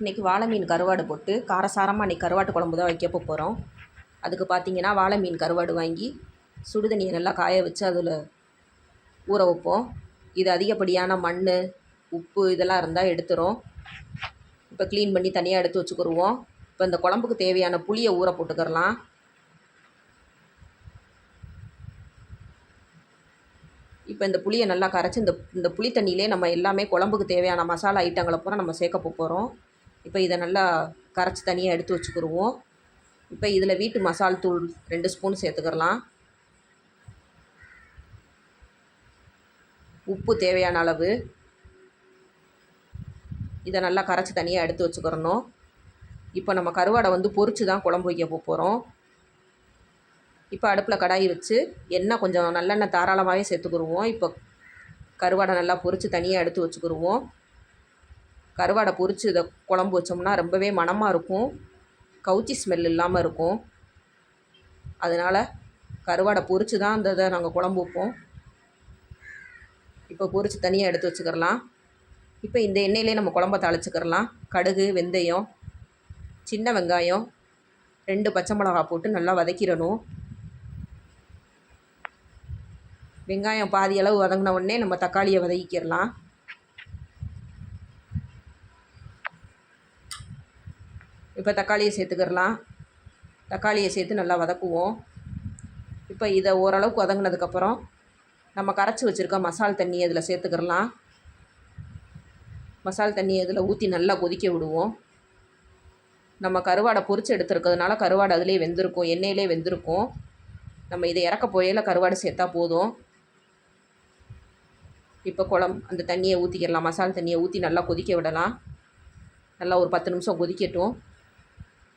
இன்றைக்கி வாழை மீன் கருவாடு போட்டு காரசாரமாக இன்றைக்கி கருவாட்டு குழம்பு தான் வைக்க போகிறோம் அதுக்கு பார்த்தீங்கன்னா வாழை மீன் கருவாடு வாங்கி சுடுதண்ணியை நல்லா காய வச்சு அதில் ஊற வைப்போம். இது அதிகப்படியான மண் உப்பு இதெல்லாம் இருந்தால் எடுத்துரும். இப்போ க்ளீன் பண்ணி தனியாக எடுத்து வச்சுக்கிடுவோம் இப்போ இந்த குழம்புக்கு தேவையான புளியை ஊற போட்டுக்கிறலாம். இப்போ இந்த புளியை நல்லா கரைச்சி இந்த இந்த புளி தண்ணியிலே நம்ம எல்லாமே குழம்புக்கு தேவையான மசாலா ஐட்டங்களை பூரா நம்ம சேர்க்க போகிறோம் இப்போ இதை நல்லா கரைச்சி தனியாக எடுத்து வச்சுக்கிருவோம். இப்போ இதில் வீட்டு மசால் தூள் ரெண்டு ஸ்பூன் சேர்த்துக்கிறலாம். உப்பு தேவையான அளவு. இதை நல்லா கரைச்சி தனியாக எடுத்து வச்சுக்கிறணும். இப்போ நம்ம கருவாடை வந்து பொறிச்சு தான் குழம்பு வைக்க போகிறோம் இப்போ அடுப்பில் கடாயி வச்சு எண்ணெய் கொஞ்சம் நல்லெண்ணெய் தாராளமாகவே சேர்த்துக்குருவோம். இப்போ கருவாடை நல்லா பொறிச்சு தனியாக எடுத்து வச்சுக்கிருவோம். கருவாடை பொரித்து இதை குழம்பு வச்சோம்னா ரொம்பவே மணமாக இருக்கும். கவுச்சி ஸ்மெல் இல்லாமல் இருக்கும். அதனால் கருவாடை பொரித்து தான் அந்த இதை நாங்கள் குழம்பு வைப்போம். இப்போ பொரித்து தனியாக எடுத்து வச்சுக்கிறலாம். இப்போ இந்த எண்ணெயிலே நம்ம குழம்ப தாளிச்சுக்கிறலாம். கடுகு வெந்தயம் சின்ன வெங்காயம் ரெண்டு பச்சை மிளகா போட்டு நல்லா வதக்கிடணும். வெங்காயம் பாதி அளவு வதங்கின உடனே நம்ம தக்காளியை வதக்கிக்கிறலாம். இப்போ தக்காளியை சேர்த்துக்கிறலாம். தக்காளியை சேர்த்து நல்லா வதக்குவோம். இப்போ இதை ஓரளவுக்கு வதங்கினதுக்கப்புறம் நம்ம கரைச்சி வச்சுருக்க மசால் தண்ணி அதில் சேர்த்துக்கிறலாம். மசால் தண்ணி அதில் ஊற்றி நல்லா கொதிக்க விடுவோம். நம்ம கருவாடை பொறிச்சு எடுத்துருக்கிறதுனால கருவாடு அதிலே வெந்திருக்கும் எண்ணெயிலே வெந்திருக்கும். நம்ம இதை இறக்க போயில கருவாடு சேர்த்தா போதும். இப்போ குளம் அந்த தண்ணியை ஊற்றிக்கிடலாம் மசால் தண்ணியை ஊற்றி நல்லா கொதிக்க விடலாம். நல்லா ஒரு பத்து நிமிஷம் கொதிக்கட்டும்.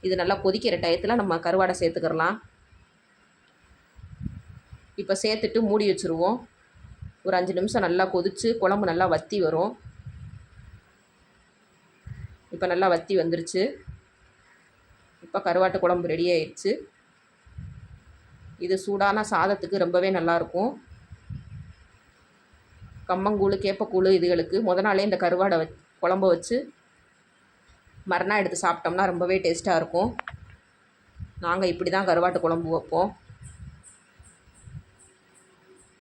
இது நல்லா கொதிக்கிற டயத்தில் நம்ம கருவாடை சேர்த்துக்கிறலாம். இப்போ சேர்த்துட்டு மூடி வச்சுருவோம். ஒரு அஞ்சு நிமிஷம் நல்லா கொதித்து குழம்பு நல்லா வத்தி வரும். இப்போ நல்லா வத்தி வந்துருச்சு. இப்போ கருவாட்டு குழம்பு ரெடி ஆயிடுச்சு. இது சூடான சாதத்துக்கு ரொம்பவே நல்லாயிருக்கும் கம்மங்கூழ் கேப்பக்கூழ் இதுகளுக்கு முத நாளே இந்த கருவாடை வச் குழம்ப வச்சு மறுநாள் எடுத்து சாப்பிட்டோம்னா ரொம்பவே டேஸ்ட்டாக இருக்கும். நாங்கள் இப்படி தான் கருவாட்டு குழம்பு வைப்போம்.